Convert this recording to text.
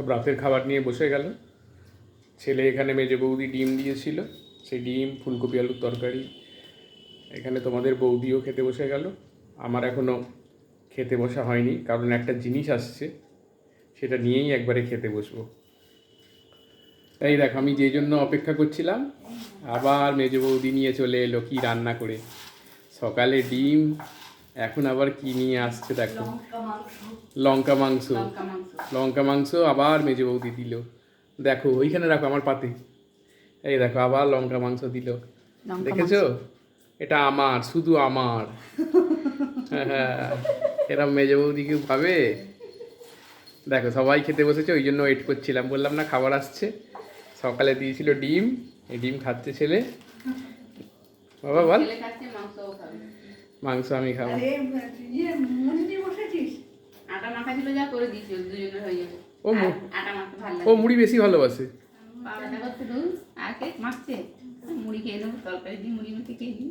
সব রাতের খাবার নিয়ে বসে গেল ছেলে এখানে মেজে বৌদি ডিম দিয়েছিল। সেই ডিম, ফুলকপি, আলুর তরকারি, এখানে তোমাদের বৌদিও খেতে বসে গেল। আমার এখনও খেতে বসা হয়নি, কারণ একটা জিনিস আসছে, সেটা নিয়েই একবারে খেতে বসবো। এই দেখ, আমি যে জন্য অপেক্ষা করছিলাম, আবার মেজে বৌদি নিয়ে চলে এলো কি রান্না করে। সকালে ডিম এখন আবার কি নিয়ে আসছে দেখো? লঙ্কা মাংস। লঙ্কা মাংস। লঙ্কা মাংস। লঙ্কা মাংস আবার মেজে বৌদি দিল। দেখো ওইখানে রাখো আমার পাতে। এই দেখো আবার লঙ্কা মাংস দিল। দেখেছ? এটা আমার শুধু আমার। হ্যাঁ হ্যাঁ। মেজে বৌদি কেউ পাবে দেখো সবাই খেতে বসেছে ওই জন্য ওয়েট করছিলাম। বললাম না খাবার আসছে। সকালে দিয়েছিল ডিম। এই ডিম খাচ্ছে ছেলে। বাবা বল ছেলে খাচ্ছে মাংসও খাবে মাংস আমি খাব। আরে মুড়ি নিয়ে বসেছিস। আটা মাখা ছিল যা করে দিচ্ছি দুজনের যাবে ও আটা মাখা ভালো ও মুড়ি বেশি ভালোবাসে। মুড়ি খেয়ে নেব তরকারি দিয়ে মুড়ি মেখে খেয়ে দিই